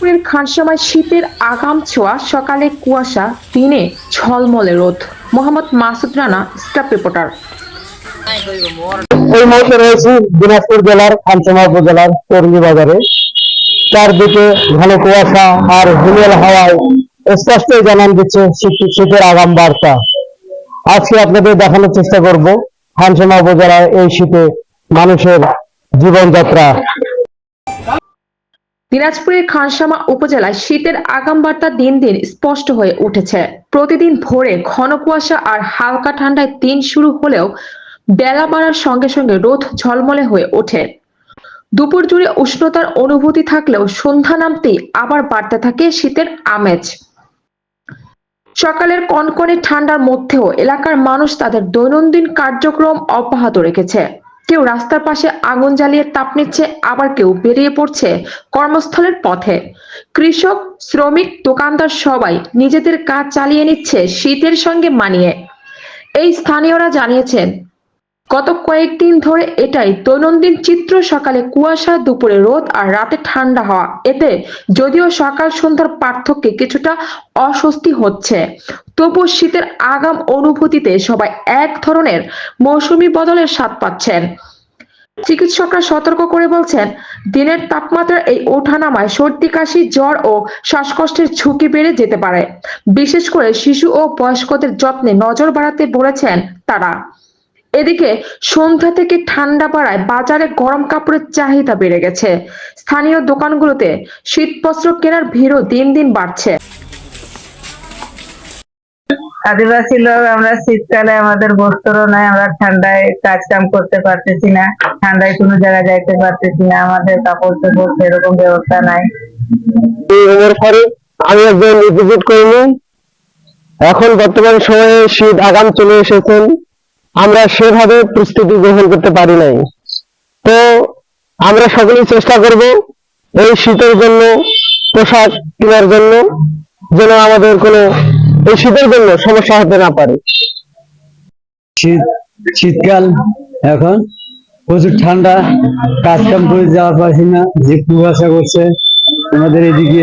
দিনাজপুরের খানসামায় শীতের আগাম ছোঁয়া, সকালে কুয়াশা, দিনে ঝলমলে রোদ। Mohammad Masud Rana, staff reporter. এই মুহূর্তে রয়েছে দিনাজপুর জেলার খানসামা উপজেলার তরুণী বাজারে। চারদিকে ঘন কুয়াশা আর হিমেল হাওয়ায় স্পষ্টই জানান দিচ্ছে শীত- শীতের আগাম বার্তা। আজকে আপনাদের দেখানোর চেষ্টা করব খানসামা উপজেলার এই শীতে মানুষের জীবনযাত্রা। দিনাজপুরের খানসামা উপজেলায় শীতের আগাম বার্তা দিন দিন স্পষ্ট হয়ে উঠেছে। প্রতিদিন ভোরে ঘন কুয়াশা আর হালকা ঠান্ডায় দিন শুরু হলেও বেলা বাড়ার সঙ্গে সঙ্গে রোদ ঝলমলে হয়ে ওঠে। দুপুর জুড়ে উষ্ণতার অনুভূতি থাকলেও সন্ধ্যা নামতেই আবার বাড়তে থাকে শীতের আমেজ। সকালের কনকনে ঠান্ডার মধ্যেও এলাকার মানুষ তাদের দৈনন্দিন কার্যক্রম অব্যাহত রেখেছে। কেউ রাস্তার পাশে আগুন জ্বালিয়ে তাপ নিচ্ছে, আবার কেউ বেরিয়ে পড়ছে কর্মস্থলের পথে। কৃষক, শ্রমিক, দোকানদার সবাই নিজেদের কাজ চালিয়ে নিচ্ছে শীতের সঙ্গে মানিয়ে। এই স্থানীয়রা জানিয়েছেন, গত কয়েকদিন ধরে এটাই দৈনন্দিন চিত্র সকালে কুয়াশা, দুপুরে রোদ আর রাতে ঠান্ডা হওয়া। এতে যদিও সকাল সন্ধ্যার পার্থক্যে কিছুটা অস্বস্তি হচ্ছে তবু শীতের আগাম অনুভূতিতে সবাই এক ধরনের মৌসুমি বদলের স্বাদ পাচ্ছেন। চিকিৎসকরা সতর্ক করে বলছেন, দিনের তাপমাত্রা এই ওঠানামায় সর্দি, কাশি, জ্বর ও শ্বাসকষ্টের ঝুঁকি বেড়ে যেতে পারে। বিশেষ করে শিশু ও বয়স্কদের যত্নে নজর বাড়াতে বলেছেন তারা। এদিকে সন্ধ্যা থেকে ঠান্ডা পাড়ায় বাজারে গরম কাপড়ের চাহিদা বেড়ে গেছে। স্থানীয় দোকানগুলোতে শীতবস্ত্র কেনার ভিড়ও দিন দিন বাড়ছে। আদিবাসী লোক, আমরা শীতকালে আমাদের বস্ত্র নাই, আমরা ঠান্ডায় কাজ কাম করতে পারতেছি না, ঠান্ডায় কোনো জায়গায় যাইতে পারতেছি না, আমাদের কাপড় চোপড় সেরকম ব্যবস্থা নাই। আমি একজন ভিজিট করিনি। এখন বর্তমান সময়ে শীত আগাম চলে এসেছেন। আমরা সেভাবে প্রস্তুতি গ্রহণ করতে পারি নাই। তো আমরা সকলেই চেষ্টা করব এই শীতের জন্য, পোশাক কেনার জন্য, যেন আমাদের কোনো এই শীতের জন্য সমস্যা হতে না পারে। শীত শীতকাল এখন। প্রচুর ঠান্ডা। কাজ কাম করে যাওয়া পারছি না। যে কুয়াশা করছে, আমাদের এদিকে